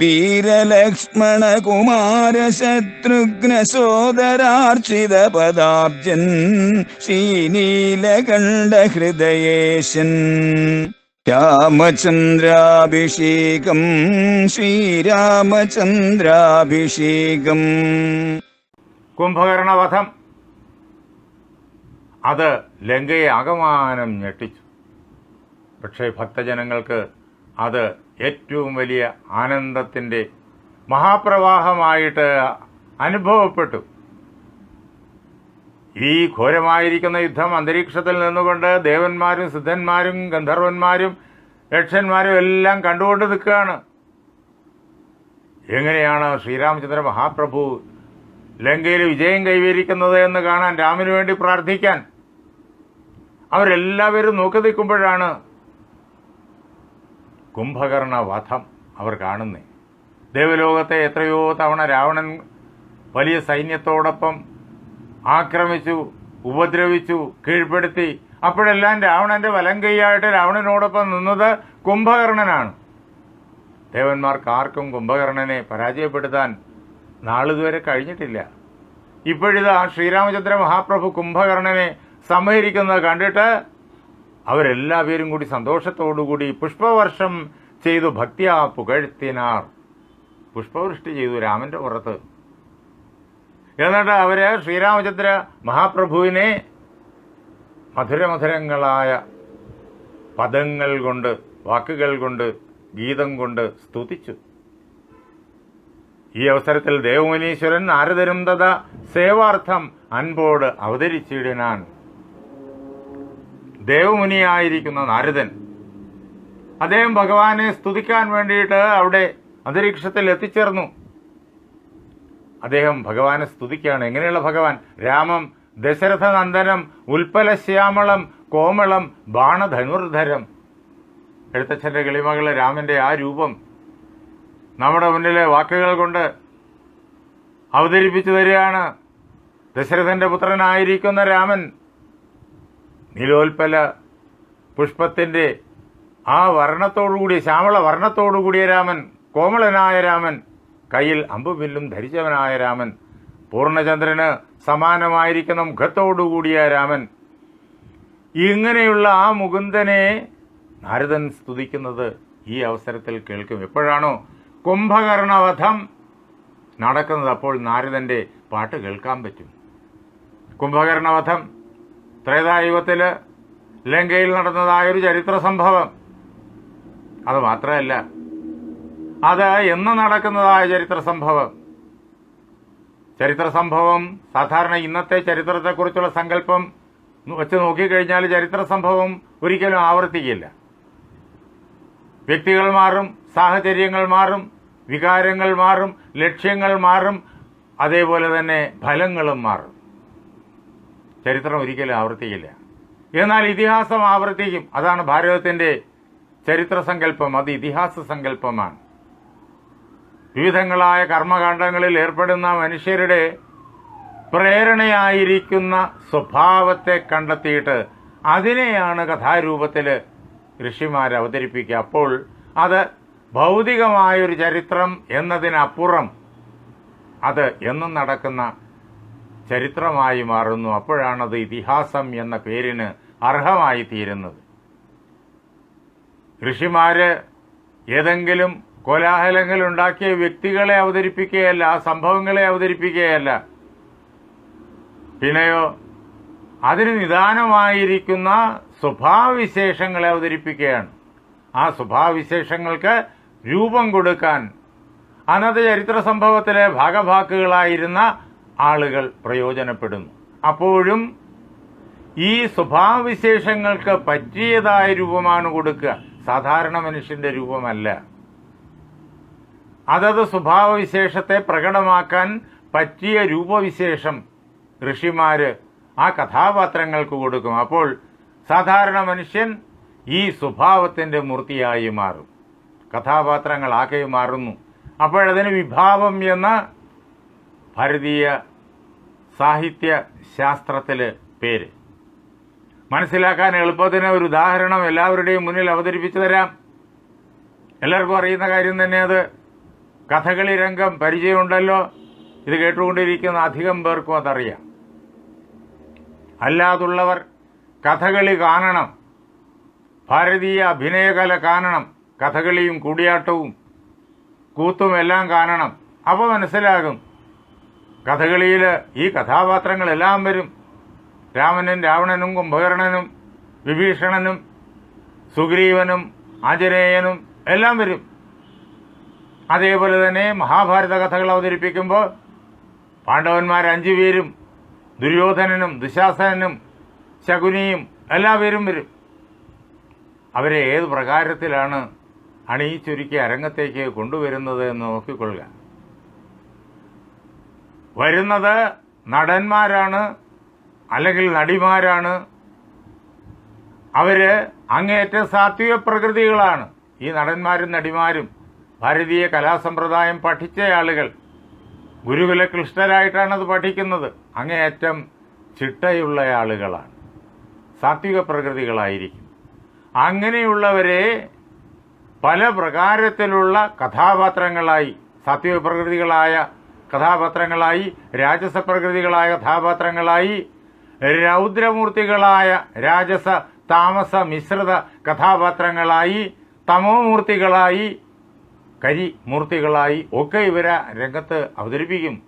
വീരലക്ഷ്മണ കുമാര ശത്രുഘ്ന സോദരാർച്ചിത പദാബ്ജൻ ശ്രീനീലകണ്ഠ ഹൃദയേശൻ രാമചന്ദ്രാഭിഷേകം ശ്രീരാമചന്ദ്രാഭിഷേകം. കുംഭകർണവധം. അത് ലങ്കയെ ആകമാനം ഞെട്ടിച്ചു. പക്ഷേ ഭക്തജനങ്ങൾക്ക് അത് ഏറ്റവും വലിയ ആനന്ദത്തിന്റെ മഹാപ്രവാഹമായിട്ട് അനുഭവപ്പെട്ടു. ഈ ഘോരമായിരിക്കുന്ന യുദ്ധം അന്തരീക്ഷത്തിൽ നിന്നുകൊണ്ട് ദേവന്മാരും സിദ്ധന്മാരും ഗന്ധർവന്മാരും യക്ഷന്മാരും എല്ലാം കണ്ടുകൊണ്ട് നിൽക്കുകയാണ്. എങ്ങനെയാണ് ശ്രീരാമചന്ദ്ര മഹാപ്രഭു ലങ്കയിൽ വിജയം കൈവരിക്കുന്നത് എന്ന് കാണാൻ രാമന് വേണ്ടി പ്രാർത്ഥിക്കാൻ? അവരെല്ലാവരും നോക്കി നിൽക്കുമ്പോഴാണ് കുംഭകർണ വധം അവർ കാണുന്നേ. ദേവലോകത്തെ എത്രയോ തവണ രാവണൻ വലിയ സൈന്യത്തോടൊപ്പം ആക്രമിച്ചു ഉപദ്രവിച്ചു കീഴ്പ്പെടുത്തി. അപ്പോഴെല്ലാം രാവണന്റെ വലം കൈയായിട്ട് രാവണനോടൊപ്പം നിന്നത് കുംഭകർണനാണ്. ദേവന്മാർക്ക് ആർക്കും കുംഭകർണനെ പരാജയപ്പെടുത്താൻ നാളിതുവരെ കഴിഞ്ഞിട്ടില്ല. ഇപ്പോഴിതാ ശ്രീരാമചന്ദ്ര മഹാപ്രഭു കുംഭകർണനെ സംഹരിക്കുന്നത് കണ്ടിട്ട് അവരെല്ലാവരും കൂടി സന്തോഷത്തോടുകൂടി പുഷ്പവർഷം ചെയ്തു ഭക്തിയാ പുകഴ്ത്തിനാർ പുഷ്പവൃഷ്ടി ചെയ്തു രാമന്റെ പുറത്ത്. എന്നിട്ട് അവർ ശ്രീരാമചന്ദ്ര മഹാപ്രഭുവിനെ മധുരമധുരങ്ങളായ പദങ്ങൾ കൊണ്ട് വാക്കുകൾ കൊണ്ട് ഗീതം കൊണ്ട് സ്തുതിച്ചു. ഈ അവസരത്തിൽ ദേവമുനീശ്വരൻ നാരദരും തഥ സേവാർത്ഥം അൻപോട് അവതരിച്ചിടിനാൻ. ദേവമുനിയായിരിക്കുന്ന നാരദൻ. അദ്ദേഹം ഭഗവാനെ സ്തുതിക്കാൻ വേണ്ടിയിട്ട് അവിടെ അന്തരീക്ഷത്തിൽ എത്തിച്ചേർന്നു. അദ്ദേഹം ഭഗവാനെ സ്തുതിക്കുകയാണ്. എങ്ങനെയുള്ള ഭഗവാൻ? രാമം ദശരഥ നന്ദനം ഉൽപ്പല ശ്യാമളം കോമളം ബാണധനുർധരം. എഴുത്തച്ഛന്റെ കിളിമകളെ രാമന്റെ ആ രൂപം നമ്മുടെ മുന്നിലെ വാക്കുകൾ കൊണ്ട് അവതരിപ്പിച്ചു തരികയാണ്. ദശരഥന്റെ പുത്രനായിരിക്കുന്ന രാമൻ നീലോൽപ്പല പുഷ്പത്തിന്റെ ആ വർണത്തോടുകൂടി ശ്യാമള വർണത്തോടുകൂടിയ രാമൻ കോമളനായ രാമൻ കയ്യിൽ അമ്പുവില്ലും ധരിച്ചവനായ രാമൻ പൂർണചന്ദ്രന് സമാനമായിരിക്കുന്ന മുഖത്തോടുകൂടിയ രാമൻ. ഇങ്ങനെയുള്ള ആ മുകുന്ദനെ നാരദൻ സ്തുതിക്കുന്നത് ഈ അവസരത്തിൽ കേൾക്കും. എപ്പോഴാണോ കുംഭകർണവധം നടക്കുന്നത് അപ്പോൾ നാരദന്റെ പാട്ട് കേൾക്കാൻ പറ്റും. കുംഭകർണവധം ത്രേതായുഗത്തിൽ ലങ്കയിൽ നടന്നതായൊരു ചരിത്ര സംഭവം. അത് മാത്രമല്ല അത് എന്ന് നടക്കുന്നതായ ചരിത്ര സംഭവം. ചരിത്ര സംഭവം സാധാരണ ഇന്നത്തെ ചരിത്രത്തെക്കുറിച്ചുള്ള സങ്കല്പം വെച്ച് നോക്കിക്കഴിഞ്ഞാൽ ചരിത്ര സംഭവം ഒരിക്കലും ആവർത്തിക്കില്ല. വ്യക്തികൾ മാറും സാഹചര്യങ്ങൾ മാറും വികാരങ്ങൾ മാറും ലക്ഷ്യങ്ങൾ മാറും അതേപോലെ തന്നെ ഫലങ്ങളും മാറും. ചരിത്രം ഒരിക്കലും ആവർത്തിക്കില്ല. എന്നാൽ ഇതിഹാസം ആവർത്തിക്കും. അതാണ് ഭാരതത്തിന്റെ ചരിത്ര സങ്കല്പം. അത് ഇതിഹാസ സങ്കല്പമാണ്. വിവിധങ്ങളായ കർമ്മകാണ്ഡങ്ങളിൽ ഏർപ്പെടുന്ന മനുഷ്യരുടെ പ്രേരണയായിരിക്കുന്ന സ്വഭാവത്തെ കണ്ടെത്തിയിട്ട് അതിനെയാണ് കഥാരൂപത്തിൽ ഋഷിമാർ അവതരിപ്പിക്കുക. അപ്പോൾ അത് ഭൗതികമായൊരു ചരിത്രം എന്നതിനപ്പുറം അത് എന്നും നടക്കുന്ന ചരിത്രമായി മാറുന്നു. അപ്പോഴാണത് ഇതിഹാസം എന്ന പേരിന് അർഹമായി തീരുന്നത് ഋഷിമാര് ഏതെങ്കിലും കോലാഹലങ്ങൾ ഉണ്ടാക്കിയ വ്യക്തികളെ അവതരിപ്പിക്കുകയല്ല ആ സംഭവങ്ങളെ അവതരിപ്പിക്കുകയല്ല. പിന്നെയോ അതിന് നിദാനമായിരിക്കുന്ന സ്വഭാവവിശേഷങ്ങളെ അവതരിപ്പിക്കുകയാണ്. ആ സ്വഭാവവിശേഷങ്ങൾക്ക് രൂപം കൊടുക്കാൻ. അന്നത്തെ ചരിത്ര സംഭവത്തിലെ ഭാഗഭാക്കുകളായിരുന്ന ആളുകൾ പ്രയോജനപ്പെടുന്നു. അപ്പോഴും ഈ സ്വഭാവവിശേഷങ്ങൾക്ക് പറ്റിയതായ രൂപമാണ് കൊടുക്കുക. സാധാരണ മനുഷ്യന്റെ രൂപമല്ല. അതത് സ്വഭാവവിശേഷത്തെ പ്രകടമാക്കാൻ പറ്റിയ രൂപവിശേഷം ഋഷിമാർ ആ കഥാപാത്രങ്ങൾക്ക് കൊടുക്കും. അപ്പോൾ സാധാരണ മനുഷ്യൻ ഈ സ്വഭാവത്തിന്റെ മൂർത്തിയായി മാറും. കഥാപാത്രങ്ങളാക്കി മാറുന്നു. അപ്പോഴതിന് വിഭാവം എന്ന ഭാരതീയ സാഹിത്യ ശാസ്ത്രത്തിലെ പേര്. മനസ്സിലാക്കാൻ എളുപ്പത്തിന് ഒരു ഉദാഹരണം എല്ലാവരുടെയും മുന്നിൽ അവതരിപ്പിച്ചു തരാം. എല്ലാവർക്കും അറിയുന്ന കാര്യം തന്നെ അത് കഥകളി രംഗം പരിചയമുണ്ടല്ലോ. ഇത് കേട്ടുകൊണ്ടിരിക്കുന്ന അധികം പേർക്കും അതറിയാം. അല്ലാതുള്ളവർ കഥകളി കാണണം. ഭാരതീയ അഭിനയകല കാണണം. കഥകളിയും കൂടിയാട്ടവും കൂത്തും എല്ലാം കാണണം. അപ്പോൾ മനസ്സിലാകും. കഥകളിയിൽ ഈ കഥാപാത്രങ്ങളെല്ലാം വരും. രാമനും രാവണനും കുംഭകർണനും വിഭീഷണനും സുഗ്രീവനും ആഞ്ജനേയനും എല്ലാം വരും. അതേപോലെ തന്നെ മഹാഭാരത കഥകൾ അവതരിപ്പിക്കുമ്പോൾ പാണ്ഡവന്മാർ അഞ്ചു പേരും ദുര്യോധനനും ദുശാസനനും ശകുനിയും എല്ലാവരും വരും. അവരെ ഏത് പ്രകാരത്തിലാണ് അണിയിച്ചൊരുക്കി അരങ്ങത്തേക്ക് കൊണ്ടുവരുന്നത് എന്ന് നോക്കിക്കൊള്ളുക. വരുന്നത് നടന്മാരാണ് അല്ലെങ്കിൽ നടിമാരാണ്. അവർ അങ്ങേയറ്റം സാത്വിക പ്രകൃതികളാണ്. ഈ നടന്മാരും നടിമാരും ഭാരതീയ കലാസമ്പ്രദായം പഠിച്ച ആളുകൾ. ഗുരുകുല കൃഷ്ണരായിട്ടാണ് അത് പഠിക്കുന്നത്. അങ്ങേയറ്റം ചിട്ടയുള്ള ആളുകളാണ്. സാത്വിക പ്രകൃതികളായിരിക്കും. അങ്ങനെയുള്ളവരെ പല പ്രകാരത്തിലുള്ള കഥാപാത്രങ്ങളായി സാത്വിക പ്രകൃതികളായ കഥാപാത്രങ്ങളായി രാജസ പ്രകൃതികളായ കഥാപാത്രങ്ങളായി രൗദ്രമൂർത്തികളായ രാജസ താമസ മിശ്രിത കഥാപാത്രങ്ങളായി തമോമൂർത്തികളായി കരി മൂർത്തികളായി ഒക്കെ ഇവരെ രംഗത്ത് അവതരിപ്പിക്കും.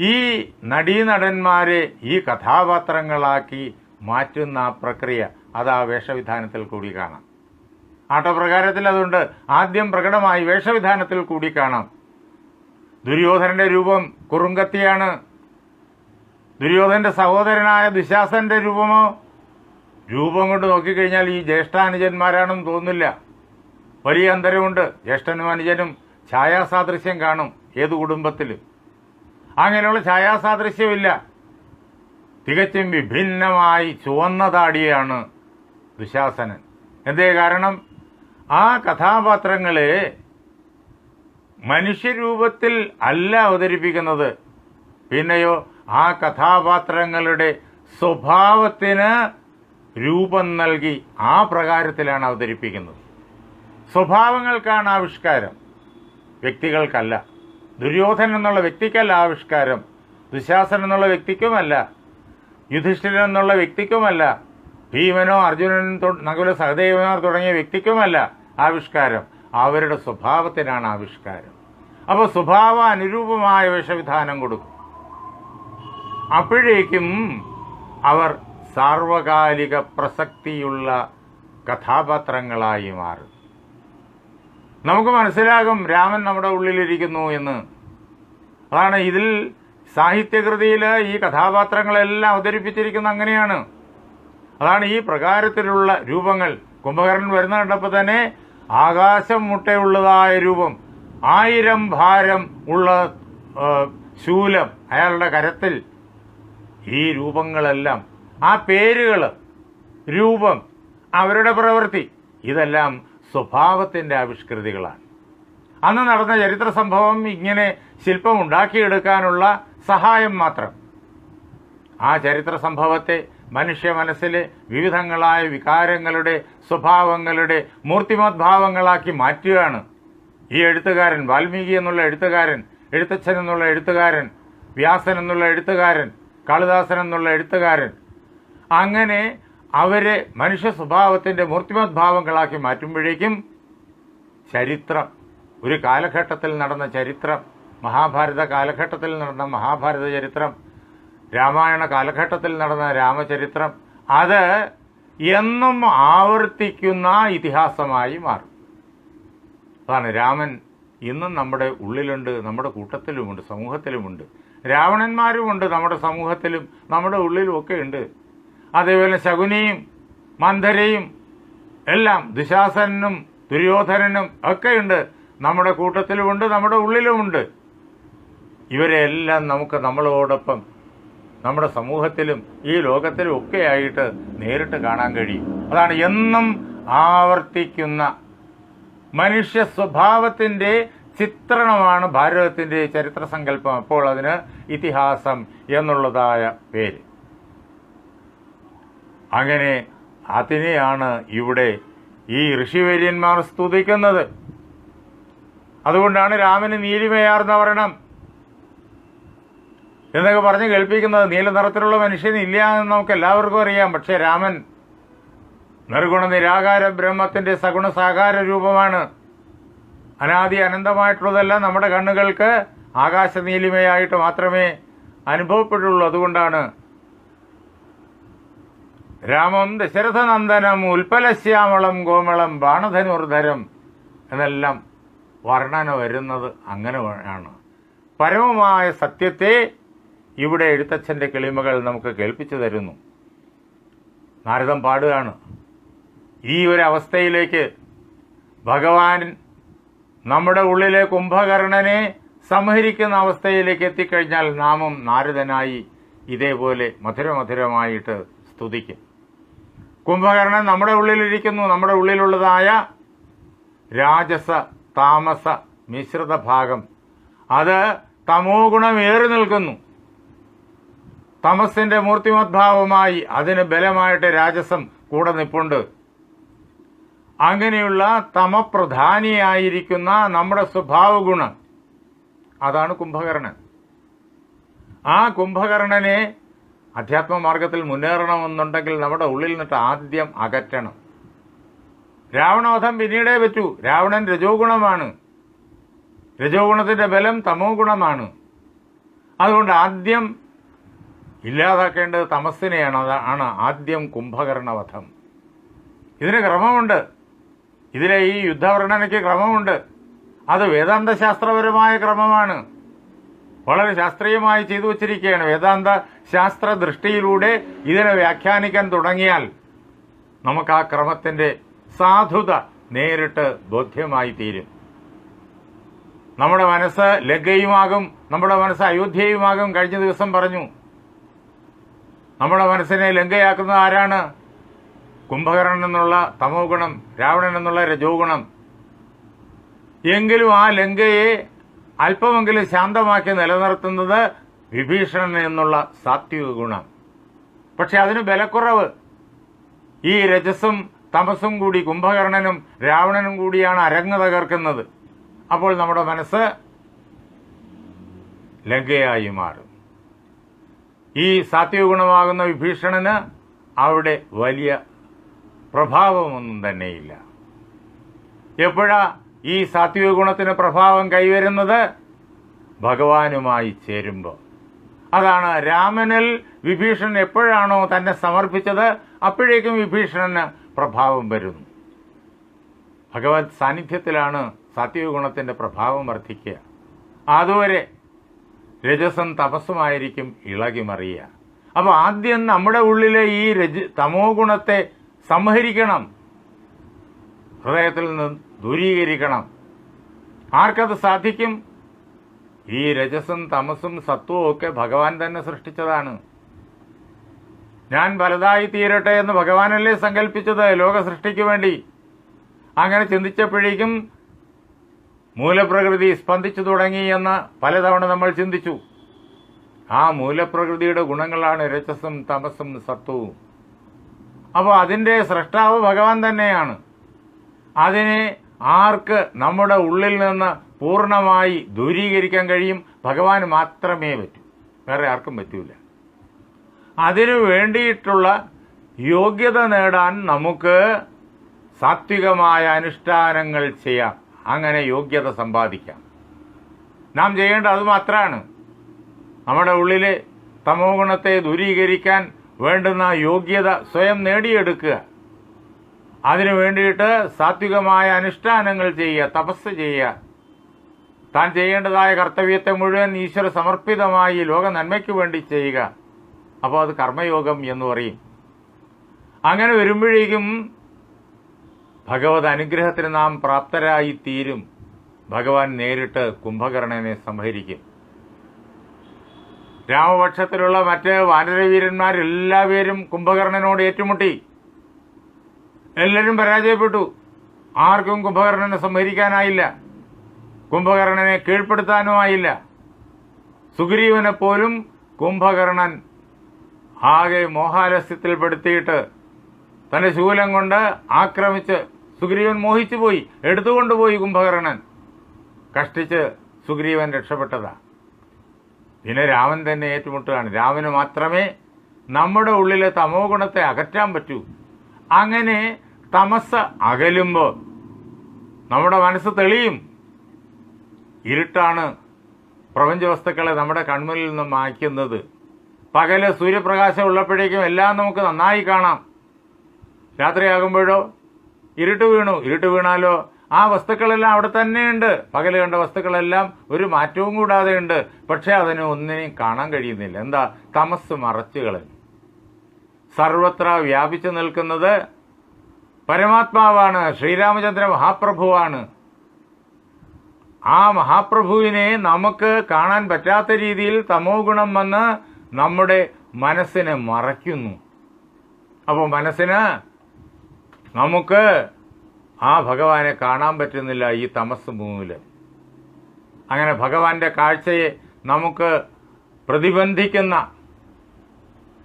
ഈ നടീനടന്മാരെ ഈ കഥാപാത്രങ്ങളാക്കി മാറ്റുന്ന പ്രക്രിയ അത് ആ വേഷവിധാനത്തിൽ കൂടി കാണാം. ആട്ടപ്രകാരത്തിൽ അതുകൊണ്ട് ആദ്യം പ്രകടമായി വേഷവിധാനത്തിൽ കൂടി കാണാം. ദുര്യോധനന്റെ രൂപം കുറുങ്കത്തിയാണ്. ദുര്യോധനന്റെ സഹോദരനായ ദുശാസന്റെ രൂപമോ? രൂപം കൊണ്ട് നോക്കിക്കഴിഞ്ഞാൽ ഈ ജ്യേഷ്ഠാനുജന്മാരാണെന്ന് തോന്നില്ല വലിയ അന്തരമുണ്ട്. ജ്യേഷ്ഠനും അനുജനും ഛായാസാദൃശ്യം കാണും ഏത് കുടുംബത്തിലും. അങ്ങനെയുള്ള ഛായാസാദൃശ്യമില്ല. തികച്ചും വിഭിന്നമായി ചുവന്ന താടിയാണ് ദുശാസനൻ. എന്തേ കാരണം? ആ കഥാപാത്രങ്ങളെ മനുഷ്യരൂപത്തിൽ അല്ല അവതരിപ്പിക്കുന്നത്. പിന്നെയോ ആ കഥാപാത്രങ്ങളുടെ സ്വഭാവത്തിന് രൂപം നൽകി ആ പ്രകാരത്തിലാണ് അവതരിപ്പിക്കുന്നത്. സ്വഭാവങ്ങൾക്കാണ് ആവിഷ്കാരം. വ്യക്തികൾക്കല്ല. ദുര്യോധനൻ എന്നുള്ള വ്യക്തിക്കല്ല ആവിഷ്കാരം. ദുശാസൻ എന്നുള്ള വ്യക്തിക്കുമല്ല. യുധിഷ്ഠിരൻ എന്നുള്ള വ്യക്തിക്കുമല്ല. ഭീമനോ അർജുനനും നകുല സഹദേവനോ തുടങ്ങിയ വ്യക്തിക്കുമല്ല ആവിഷ്കാരം. അവരുടെ സ്വഭാവത്തിനാണ് ആവിഷ്കാരം. അപ്പോൾ സ്വഭാവ അനുരൂപമായ വേഷവിധാനം കൊടുക്കും. അപ്പോഴേക്കും അവർ സാർവകാലിക പ്രസക്തിയുള്ള കഥാപാത്രങ്ങളായി മാറും. നമുക്ക് മനസ്സിലാകും രാമൻ നമ്മുടെ ഉള്ളിലിരിക്കുന്നു എന്ന്. അതാണ് ഇതിൽ സാഹിത്യകൃതിയിൽ ഈ കഥാപാത്രങ്ങളെല്ലാം അവതരിപ്പിച്ചിരിക്കുന്ന അങ്ങനെയാണ്. അതാണ് ഈ പ്രകാരത്തിലുള്ള രൂപങ്ങൾ. കുംഭകർണൻ വരുന്ന കണ്ടപ്പോൾ തന്നെ ആകാശം മുട്ടയുള്ളതായ രൂപം ആയിരം ഭാരം ഉള്ള ശൂലം അയാളുടെ കരത്തിൽ. ഈ രൂപങ്ങളെല്ലാം ആ പേരുകൾ രൂപം അവരുടെ പ്രവൃത്തി ഇതെല്ലാം സ്വഭാവത്തിന്റെ ആവിഷ്കൃതികളാണ്. അന്ന് നടന്ന ചരിത്ര സംഭവം ഇങ്ങനെ ശില്പം ഉണ്ടാക്കിയെടുക്കാനുള്ള സഹായം മാത്രം. ആ ചരിത്ര സംഭവത്തെ മനുഷ്യ മനസ്സിലെ വിവിധങ്ങളായ വികാരങ്ങളുടെ സ്വഭാവങ്ങളുടെ മൂർത്തിമദ്ഭാവങ്ങളാക്കി മാറ്റുകയാണ്. ഈ എഴുത്തുകാരൻ വാൽമീകി എന്നുള്ള എഴുത്തുകാരൻ എഴുത്തച്ഛൻ എന്നുള്ള എഴുത്തുകാരൻ വ്യാസൻ എന്നുള്ള എഴുത്തുകാരൻ കാളിദാസൻ എന്നുള്ള എഴുത്തുകാരൻ. അങ്ങനെ അവരെ മനുഷ്യ സ്വഭാവത്തിന്റെ മൂർത്തിമദ്ഭാവങ്ങളാക്കി മാറ്റുമ്പോഴേക്കും ചരിത്രം. ഒരു കാലഘട്ടത്തിൽ നടന്ന ചരിത്രം മഹാഭാരത കാലഘട്ടത്തിൽ നടന്ന മഹാഭാരത ചരിത്രം രാമായണ കാലഘട്ടത്തിൽ നടന്ന രാമചരിത്രം അത് എന്നും ആവർത്തിക്കുന്ന ഇതിഹാസമായി മാറും. അതാണ് രാമൻ ഇന്നും നമ്മുടെ ഉള്ളിലുണ്ട് നമ്മുടെ കൂട്ടത്തിലുമുണ്ട് സമൂഹത്തിലുമുണ്ട്. രാവണന്മാരുമുണ്ട് നമ്മുടെ സമൂഹത്തിലും നമ്മുടെ ഉള്ളിലും ഒക്കെ ഉണ്ട്. അതേപോലെ ശകുനിയും മന്ധരയും എല്ലാം ദുശാസനും ദുര്യോധനനും ഒക്കെയുണ്ട് നമ്മുടെ കൂട്ടത്തിലുമുണ്ട് നമ്മുടെ ഉള്ളിലുമുണ്ട്. ഇവരെല്ലാം നമുക്ക് നമ്മളോടൊപ്പം നമ്മുടെ സമൂഹത്തിലും ഈ ലോകത്തിലും ഒക്കെ ആയിട്ട് നേരിട്ട് കാണാൻ കഴിയും. അതാണ് എന്നും ആവർത്തിക്കുന്ന മനുഷ്യ സ്വഭാവത്തിന്റെ ചിത്രണമാണ് ഭാരതത്തിന്റെ ചരിത്ര സങ്കല്പം. അപ്പോൾ അതിന് ഇതിഹാസം എന്നുള്ളതായ പേര്. അങ്ങനെ അതിനെയാണ് ഇവിടെ ഈ ഋഷിവര്യന്മാർ സ്തുതിക്കുന്നത്. അതുകൊണ്ടാണ് രാമന് നീലിമയാർന്ന വർണം. എന്നൊക്കെ പറഞ്ഞ് കേൾപ്പിക്കുന്നത് നീല നിറത്തിലുള്ള മനുഷ്യൻ ഇല്ല എന്ന് നമുക്ക് എല്ലാവർക്കും അറിയാം. പക്ഷേ രാമൻ നിർഗുണ നിരാകാര ബ്രഹ്മത്തിന്റെ സഗുണ സാകാര രൂപമാണ്. അനാദി അനന്തമായിട്ടുള്ളതെല്ലാം നമ്മുടെ കണ്ണുകൾക്ക് ആകാശനീലിമയായിട്ട് മാത്രമേ അനുഭവപ്പെട്ടുള്ളൂ. അതുകൊണ്ടാണ് രാമം ദശരഥനന്ദനം ഉൽപ്പലശ്യാമളം കോമളം ബാണധനുർധരം എന്നെല്ലാം വർണന വരുന്നത് അങ്ങനെയാണ് പരമമായ സത്യത്തെ ഇവിടെ എഴുത്തച്ഛന്റെ കിളിമകൾ നമുക്ക് കേൾപ്പിച്ചു തരുന്നു. നാരദം പാടുകയാണ്. ഈ ഒരു അവസ്ഥയിലേക്ക് ഭഗവാൻ നമ്മുടെ ഉള്ളിലെ കുംഭകർണനെ സംഹരിക്കുന്ന അവസ്ഥയിലേക്ക് എത്തിക്കഴിഞ്ഞാൽ നാമം നാരദനായി ഇതേപോലെ മധുരമധുരമായിട്ട് സ്തുതിക്കും. കുംഭകർണൻ നമ്മുടെ ഉള്ളിലിരിക്കുന്നു. നമ്മുടെ ഉള്ളിലുള്ളതായ രാജസ താമസ മിശ്രിത ഭാഗം അത് തമോ ഗുണമേറി നിൽക്കുന്നു. തമസിന്റെ മൂർത്തിമദ്ഭാവമായി അതിന് ബലമായിട്ട് രാജസം കൂടെ നിപ്പുണ്ട്. അങ്ങനെയുള്ള തമപ്രധാനിയായിരിക്കുന്ന നമ്മുടെ സ്വഭാവ ഗുണം അതാണ് കുംഭകർണൻ. ആ കുംഭകർണനെ അധ്യാത്മ മാർഗത്തിൽ മുന്നേറണമെന്നുണ്ടെങ്കിൽ നമ്മുടെ ഉള്ളിൽ നിന്നിട്ട് ആദ്യം അകറ്റണം. രാവണവധം പിന്നീടേ വെച്ചു. രാവണൻ രജോ ഗുണമാണ് രജോ ഗുണത്തിന്റെ ബലം തമോ ഗുണമാണ് അതുകൊണ്ട് ആദ്യം ഇല്ലാതാക്കേണ്ടത് തമസ്സിനെയാണ് ആണ് ആദ്യം കുംഭകർണവധം. ഇതിന് ക്രമമുണ്ട്. ഇതിലെ ഈ യുദ്ധവർണനയ്ക്ക് ക്രമമുണ്ട്. അത് വേദാന്ത ശാസ്ത്രപരമായ ക്രമമാണ്. വളരെ ശാസ്ത്രീയമായി ചെയ്തു വച്ചിരിക്കുകയാണ്. വേദാന്ത ശാസ്ത്ര ദൃഷ്ടിയിലൂടെ ഇതിനെ വ്യാഖ്യാനിക്കാൻ തുടങ്ങിയാൽ നമുക്ക് ആ ക്രമത്തിന്റെ സാധുത നേരിട്ട് ബോധ്യമായി തീരും. നമ്മുടെ മനസ്സ് ലഗയുമാകും നമ്മുടെ മനസ്സ് അയോധ്യയുമാകും കഴിഞ്ഞ ദിവസം പറഞ്ഞു. നമ്മുടെ മനസ്സിനെ ലങ്കയാക്കുന്നത് ആരാണ്? കുംഭകർണൻ എന്നുള്ള തമോ ഗുണം രാവണൻ എന്നുള്ള രജോ ഗുണം എങ്കിലും ആ ലങ്കയെ അല്പമെങ്കിലും ശാന്തമാക്കി നിലനിർത്തുന്നത് വിഭീഷണൻ എന്നുള്ള സാത്വിക ഗുണം. പക്ഷെ അതിന് ബലക്കുറവ്. ഈ രജസും തമസും കൂടി കുംഭകർണനും രാവണനും കൂടിയാണ് അരങ്ങ് തകർക്കുന്നത്. അപ്പോൾ നമ്മുടെ മനസ്സ് ലങ്കയായി മാറും. ഈ സാത്വഗുണമാകുന്ന വിഭീഷണന് അവിടെ വലിയ പ്രഭാവമൊന്നും തന്നെയില്ല. എപ്പോഴാ ഈ സാത്വിക ഗുണത്തിന് പ്രഭാവം കൈവരുന്നത്? ഭഗവാനുമായി ചേരുമ്പോൾ അതാണ് രാമനിൽ വിഭീഷണൻ എപ്പോഴാണോ തന്നെ സമർപ്പിച്ചത് അപ്പോഴേക്കും വിഭീഷണന് പ്രഭാവം വരുന്നു. ഭഗവത് സാന്നിധ്യത്തിലാണ് സാത്വിക ഗുണത്തിന്റെ പ്രഭാവം വർദ്ധിക്കുക. അതുവരെ രജസം തപസ്സുമായിരിക്കും ഇളകിമറിയുക. അപ്പോൾ ആദ്യം നമ്മുടെ ഉള്ളിലെ ഈ രജ തമോ ഗുണത്തെ സംഹരിക്കണം. ഹൃദയത്തിൽ നിന്ന് ദൂരീകരിക്കണം. ആർക്കത് സാധിക്കും? ഈ രജസും തമസും സത്വവും ഒക്കെ ഭഗവാൻ തന്നെ സൃഷ്ടിച്ചതാണ്. ഞാൻ വലുതായി തീരട്ടെ എന്ന് ഭഗവാനല്ലേ സങ്കല്പിച്ചത് ലോക സൃഷ്ടിക്ക് വേണ്ടി? അങ്ങനെ ചിന്തിച്ചപ്പോഴേക്കും മൂലപ്രകൃതി സ്പന്ദിച്ചു തുടങ്ങി എന്ന് പലതവണ നമ്മൾ ചിന്തിച്ചു. ആ മൂലപ്രകൃതിയുടെ ഗുണങ്ങളാണ് രജസും തമസും സത്വവും. അപ്പോൾ അതിന്റെ സൃഷ്ടാവ് ഭഗവാൻ തന്നെയാണ്. അതിനെ ആർക്ക് നമ്മുടെ ഉള്ളിൽ നിന്ന് പൂർണമായി ദൂരീകരിക്കാൻ കഴിയും? ഭഗവാൻ മാത്രമേ പറ്റൂ. വേറെ ആർക്കും പറ്റൂല. അതിനു വേണ്ടിയിട്ടുള്ള യോഗ്യത നേടാൻ നമുക്ക് സാത്വികമായ അനുഷ്ഠാനങ്ങൾ ചെയ്യാം. അങ്ങനെ യോഗ്യത സമ്പാദിക്കാം. നാം ചെയ്യേണ്ട അത് മാത്രമാണ് നമ്മുടെ ഉള്ളിൽ തമോ ഗുണത്തെ ദൂരീകരിക്കാൻ വേണ്ടുന്ന യോഗ്യത സ്വയം നേടിയെടുക്കുക. അതിനു വേണ്ടിയിട്ട് സാത്വികമായ അനുഷ്ഠാനങ്ങൾ ചെയ്യുക തപസ് ചെയ്യുക. താൻ ചെയ്യേണ്ടതായ കർത്തവ്യത്തെ മുഴുവൻ ഈശ്വര സമർപ്പിതമായി ലോക നന്മയ്ക്ക് വേണ്ടി ചെയ്യുക. അപ്പോൾ അത് കർമ്മയോഗം എന്ന് പറയും. അങ്ങനെ വരുമ്പോഴേക്കും ഭഗവത് അനുഗ്രഹത്തിന് നാം പ്രാപ്തരായി തീരും. ഭഗവാൻ നേരിട്ട് കുംഭകർണനെ സംഹരിക്കും. രാമപക്ഷത്തിലുള്ള മറ്റ് വാനരവീരന്മാരെല്ലാവരും കുംഭകർണനോട് ഏറ്റുമുട്ടി. എല്ലാവരും പരാജയപ്പെട്ടു. ആർക്കും കുംഭകർണനെ സംഹരിക്കാനായില്ല. കുംഭകർണനെ കീഴ്പ്പെടുത്താനുമായില്ല. സുഗ്രീവനെ പോലും കുംഭകർണൻ ആകെ മോഹാലസ്യത്തിൽപ്പെടുത്തിയിട്ട് തന്റെ ശൂലം കൊണ്ട് ആക്രമിച്ച് സുഗ്രീവൻ മോഹിച്ചു പോയി എടുത്തുകൊണ്ടുപോയി കുംഭകർണൻ. കഷ്ടിച്ച് സുഗ്രീവൻ രക്ഷപ്പെട്ടതാ. പിന്നെ രാമൻ തന്നെ ഏറ്റുമുട്ടുകയാണ്. രാമന് മാത്രമേ നമ്മുടെ ഉള്ളിലെ തമോ ഗുണത്തെ അകറ്റാൻ പറ്റൂ. അങ്ങനെ തമസ് അകലുമ്പോൾ നമ്മുടെ മനസ്സ് തെളിയും. ഇരുട്ടാണ് പ്രപഞ്ച വസ്തുക്കളെ നമ്മുടെ കൺമുന്നിൽ നിന്ന് മായ്ക്കുന്നത്. പകൽ സൂര്യപ്രകാശം ഉള്ളപ്പോഴേക്കും എല്ലാം നമുക്ക് നന്നായി കാണാം. രാത്രിയാകുമ്പോഴോ ഇരുട്ട് വീണു ഇരുട്ട് വീണാലോ? ആ വസ്തുക്കളെല്ലാം അവിടെ തന്നെയുണ്ട്. പകൽ കണ്ട വസ്തുക്കളെല്ലാം ഒരു മാറ്റവും കൂടാതെ ഉണ്ട്. പക്ഷെ അതിന് ഒന്നിനെയും കാണാൻ കഴിയുന്നില്ല. എന്താ? തമസ് മറച്ചു സർവത്ര വ്യാപിച്ചു നിൽക്കുന്നത് പരമാത്മാവാണ്. ശ്രീരാമചന്ദ്ര മഹാപ്രഭുവാണ്. ആ മഹാപ്രഭുവിനെ നമുക്ക് കാണാൻ പറ്റാത്ത രീതിയിൽ തമോ ഗുണം വന്ന് നമ്മുടെ മനസ്സിനെ മറയ്ക്കുന്നു. അപ്പോൾ മനസ്സിന് നമുക്ക് ആ ഭഗവാനെ കാണാൻ പറ്റുന്നില്ല ഈ തമസ് മൂലം അങ്ങനെ ഭഗവാന്റെ കാഴ്ചയെ നമുക്ക് പ്രതിബന്ധിക്കുന്ന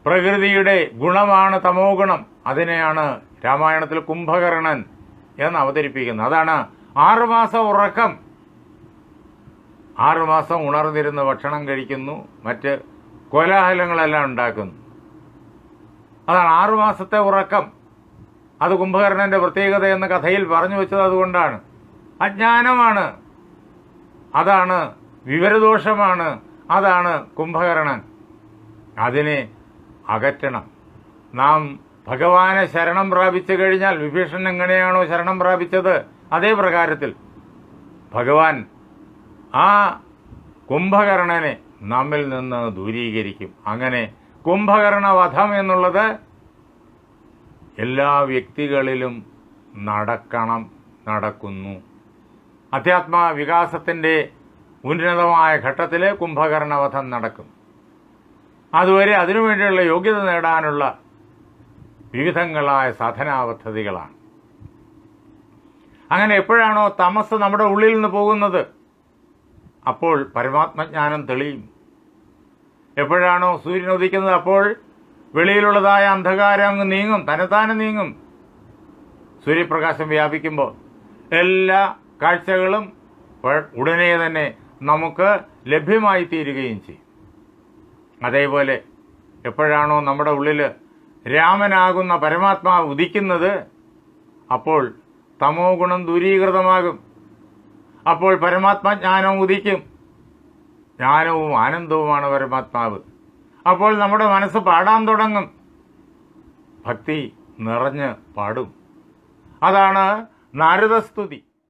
പ്രകൃതിയുടെ ഗുണമാണ് തമോ ഗുണം അതിനെയാണ് രാമായണത്തിൽ കുംഭകർണൻ എന്ന് അവതരിപ്പിക്കുന്നത്. അതാണ് ആറുമാസം ഉറക്കം. ആറുമാസം ഉണർന്നിരുന്ന് ഭക്ഷണം കഴിക്കുന്നു. മറ്റ് കോലാഹലങ്ങളെല്ലാം ഉണ്ടാക്കുന്നു. അതാണ് ആറുമാസത്തെ ഉറക്കം. അത് കുംഭകർണന്റെ പ്രത്യേകത എന്ന കഥയിൽ പറഞ്ഞു വെച്ചത് അതുകൊണ്ടാണ്. അജ്ഞാനമാണ്. അതാണ് വിവരദോഷമാണ്. അതാണ് കുംഭകർണൻ. അതിനെ അകറ്റണം. നാം ഭഗവാനെ ശരണം പ്രാപിച്ചു കഴിഞ്ഞാൽ വിഭീഷണൻ എങ്ങനെയാണോ ശരണം പ്രാപിച്ചത്? അതേ പ്രകാരത്തിൽ ഭഗവാൻ ആ കുംഭകർണനെ നമ്മിൽ നിന്ന് ദൂരീകരിക്കും. അങ്ങനെ കുംഭകർണവധം എന്നുള്ളത് എല്ലാ വ്യക്തികളിലും നടക്കണം നടക്കുന്നു. അധ്യാത്മ വികാസത്തിന്റെ ഉന്നതമായ ഘട്ടത്തിൽ കുംഭകർണവധം നടക്കും. അതുവരെ അതിനുവേണ്ടിയുള്ള യോഗ്യത നേടാനുള്ള വിവിധങ്ങളായ സാധനാ പദ്ധതികളാണ് അങ്ങനെ എപ്പോഴാണോ തമസ് നമ്മുടെ ഉള്ളിൽ നിന്ന് പോകുന്നത് അപ്പോൾ പരമാത്മജ്ഞാനം തെളിയും. എപ്പോഴാണോ സൂര്യൻ ഉദിക്കുന്നത് അപ്പോൾ വെളിയിലുള്ളതായ അന്ധകാരം അങ്ങ് നീങ്ങും തന്നെത്താനെ നീങ്ങും. സൂര്യപ്രകാശം വ്യാപിക്കുമ്പോൾ എല്ലാ കാഴ്ചകളും ഉടനെ തന്നെ നമുക്ക് ലഭ്യമായി തീരുകയും ചെയ്യും. അതേപോലെ എപ്പോഴാണോ നമ്മുടെ ഉള്ളിൽ രാമനാകുന്ന പരമാത്മാവ് ഉദിക്കുന്നത് അപ്പോൾ തമോ ഗുണം ദൂരീകൃതമാകും. അപ്പോൾ പരമാത്മജ്ഞാനം ഉദിക്കും. ജ്ഞാനവും ആനന്ദവുമാണ് പരമാത്മാവ്. അപ്പോൾ നമ്മുടെ മനസ്സ് പാടാൻ തുടങ്ങും. ഭക്തി നിറഞ്ഞ് പാടും. അതാണ് നാരദസ്തുതി.